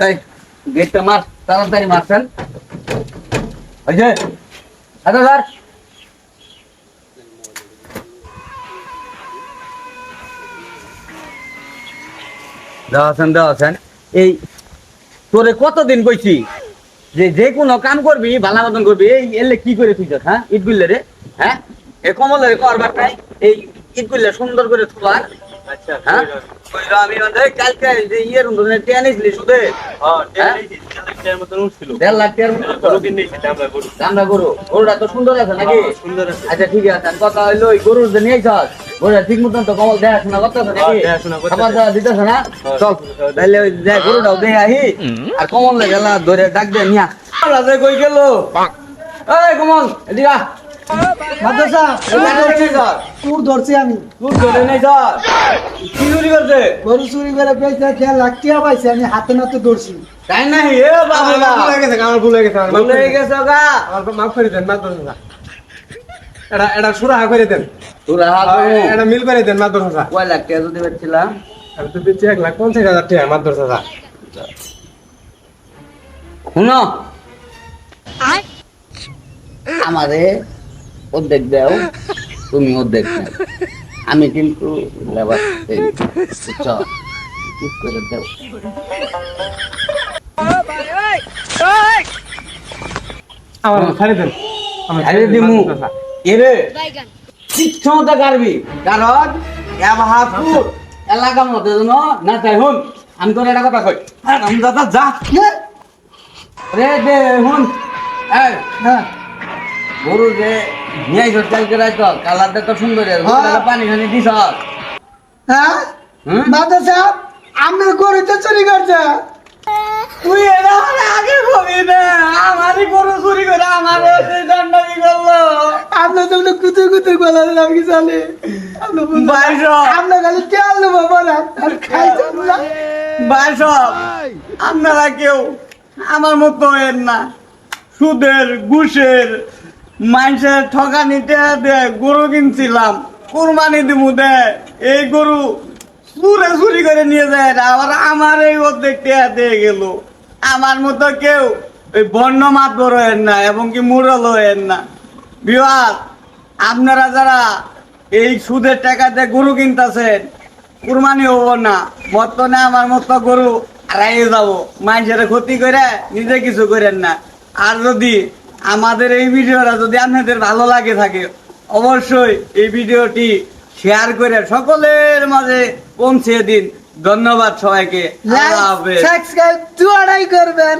এই গেটটা মার তাড়াতাড়ি মারছেন ওই যে আচ্ছা স্যার দেওয়াছেন দেওয়াছেন এই তোরে কতদিন কইছি যে যে কোনো কাম করবি ভালো মতন করবি এই এলে কি করে তুই হ্যাঁ? ইট গুললে রে হ্যাঁ? এ কমলে করবার নাই এই ইট গুললে সুন্দর করে তোলার আচ্ছা হ্যাঁ? আমি কালকে যে ইয়ের মতন টেনিস লি শুধু? টেন মতন উঠছিল। দেড় লাখ টাকার মতো গরু কিনে এসেছি আমরা গরু। গরুটা তো সুন্দর আছে নাকি? সুন্দর আছে। আচ্ছা ঠিক আছে আর কথা হইল ওই গরুর যে নিয়ে যাস গরুটা ঠিক মতন তো কমল দেখাশোনা করতেছে নাকি? দেখাশোনা করতেছে। খাবার দাবার দিতেছে না? চল তাহলে ওই গরুটাও দেখে আহি আর কমল গেলা ধরে ডাক দে নিয়া। কই গেল? এই কমল এদিকে। মাদ্রাসা ধরছি চুর ধরছি আমি। তুই ধরে নেই স্যার। কি চুরি করছে? গরু চুরি করে পেয়েছে খেয়াল লাখিয়া পাইছে আমি হাতে নাতে ধরছি। তাই নাই এ বাবুলা ভুল গেছে আমার ভুল গেছে আমার ভুলে গেছে। গা আমার মাফ করে দেন মাদ্রাসা এটা এটা সুরাহা করে দেন। তোরা এটা মিল করে দেন মাদ্রাসা কয় লাখ টাকা যদি বেচছিলাম? আমি তো দিচ্ছি এক লাখ পঞ্চাশ হাজার টাকা মাদ্রাসা শুনো। আমারে অর্ধেক দাও তুমি অর্ধেক দাও আমি কিন্তু লেবার দেই। বুঝছ? ঠিক করে দাও। আমার ছাড়ি দেন। আমার আরে দিমু। এরে শিক্ষমতা কারবি। কারণ এবাহাপুর এলাকার মধ্যে যেন না চাই হুন আমি তোর একটা কথা কই। আমি দাদা যা রে দে হুন। এই হ্যাঁ। গরু যে নিয়ে আইসত কালকে রাইত কালারটা তো সুন্দর আছে। গরুটাকে পানি খানি দিছ। হ্যাঁ? হুম? মাদ্রাসা আমি গরু তো চুরি করছে। তুই এটা আমার আগে কবি না আমারই গরু চুরি করে আমার সেই দণ্ডবি করল। আপনি তো আপনি কুতুর কুতুর গলা দিলাম কি চলে আপনি বুঝলেন? বাইশো। আপনি খালি তেল নেব বলে খাইছেন না। বাইসব আপনারা কেউ আমার মতো হয়েন না। সুদের ঘুষের মানুষের ঠকানিতে গরু কিনছিলাম। কোরবানি দিব দে, এই গরু চুরে চুরি করে নিয়ে যায় আবার আমার এই অর্ধেক টেয়া দিয়ে গেল। আমার মতো কেউ ওই বর্ণ মাতবর হয়েন না, এবং কি মুরল হয়েন না। বিহার আপনারা যারা এই সুদের টাকাতে গরু কিনতেছেন, কুরবানি হব না, বর্তমানে আমার মতো গরু হারাইয়ে যাব। মানুষের ক্ষতি করে নিজে কিছু করেন না। আর যদি আমাদের এই ভিডিওটা যদি আপনাদের ভালো লাগে থাকে অবশ্যই এই ভিডিওটি শেয়ার করে সকলের মাঝে পৌঁছে দিন। ধন্যবাদ সবাইকে। সাবস্ক্রাইব দুয়ারাই করবেন।